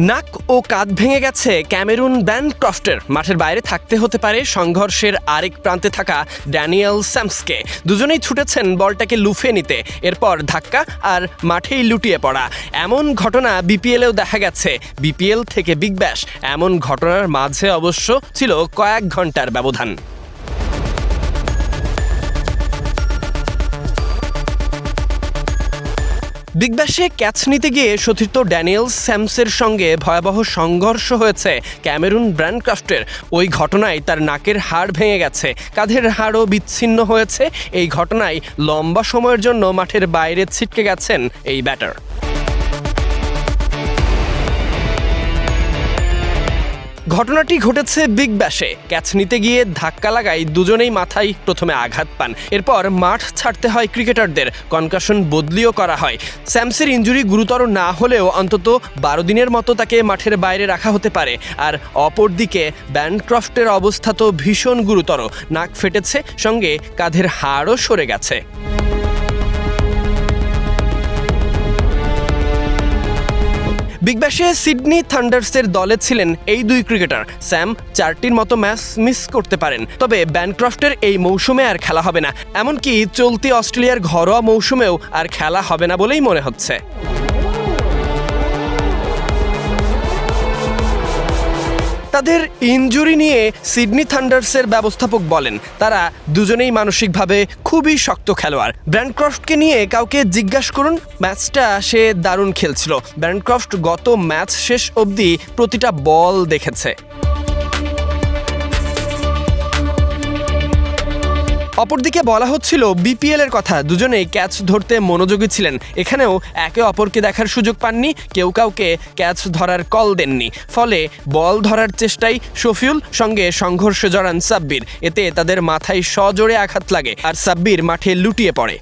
নাক ও কাঁধ ভেঙে গেছে ক্যামেরুন ব্যানক্রফটের। মাঠের বাইরে থাকতে হতে পারে সংঘর্ষের আরেক প্রান্তে থাকা ড্যানিয়েল স্যামসকে। দুজনেই ছুটেছেন বলটাকে লুফে নিতে। এরপর ধাক্কা আর মাঠেই লুটিয়ে পড়া। এমন ঘটনা বিপিএলেও দেখা গেছে। বিপিএল থেকে বিগ ব্যাশ। এমন ঘটনার মাঝে অবশ্য ছিল কয়েক ঘণ্টার ব্যবধান। বিগ ব্যাশে ক্যাচ নিতে গিয়ে সতীর্থ ড্যানিয়েল স্যামসের সঙ্গে ভয়াবহ সংঘর্ষ হয়েছে ক্যামেরুন ব্র্যান্ডক্রাফ্টের। ওই ঘটনায় তার নাকের হাড় ভেঙে গেছে। কাঁধের হাড়ও বিচ্ছিন্ন হয়েছে। এই ঘটনায় লম্বা সময়ের জন্য মাঠের বাইরে ছিটকে গেছেন এই ব্যাটার। ঘটনাটি ঘটেছে বিগ ব্যাশে। ক্যাচ নিতে গিয়ে ধাক্কা লাগায় দুজনেই মাথায় প্রথমে আঘাত পান। এরপর মাঠ ছাড়তে হয় ক্রিকেটারদের। কনকাশন বদলিও করা হয়। স্যামসের ইঞ্জুরি গুরুতর না হলেও অন্তত বারো দিনের মতো তাকে মাঠের বাইরে রাখা হতে পারে। আর অপরদিকে ব্যান্ডক্রফটের অবস্থা তো ভীষণ গুরুতর। নাক ফেটেছে, সঙ্গে কাঁধের হাড়ও সরে গেছে। বিগ ব্যাশে সিডনি থান্ডার্সের দলে ছিলেন এই দুই ক্রিকেটার। স্যাম, চারটির মতো ম্যাচ মিস করতে পারেন। তবে ব্যানক্রফটের এই মৌসুমে আর খেলা হবে না। এমনকি চলতি অস্ট্রেলিয়ার ঘরোয়া মৌসুমেও আর খেলা হবে না বলেই মনে হচ্ছে। তাদের ইঞ্জুরি নিয়ে সিডনি থান্ডার্সের ব্যবস্থাপক বলেন, তারা দুজনেই মানসিকভাবে খুবই শক্ত খেলোয়াড়। ব্র্যান্ডক্রফটকে নিয়ে কাউকে জিজ্ঞাসা করুন, ম্যাচটা সে দারুণ খেলছিল। ব্র্যান্ডক্রফট গত ম্যাচ শেষ অবধি প্রতিটা বল দেখেছে। অপরদিকে বলা হচ্ছিল, বিপিএল এর কথা। দুজনেই ক্যাচ ধরতে মনোযোগী ছিলেন। এখানেও একে অপরকে দেখার সুযোগ পাননি। কেউ কাউকে ক্যাচ ধরার কল দেননি। ফলে বল ধরার চেষ্টায় শফিউল, সঙ্গে সংঘর্ষে জড়ান সাব্বির। এতে তাদের মাথায় সজোরে আঘাত লাগে। আর সাব্বির মাঠে লুটিয়ে পড়ে।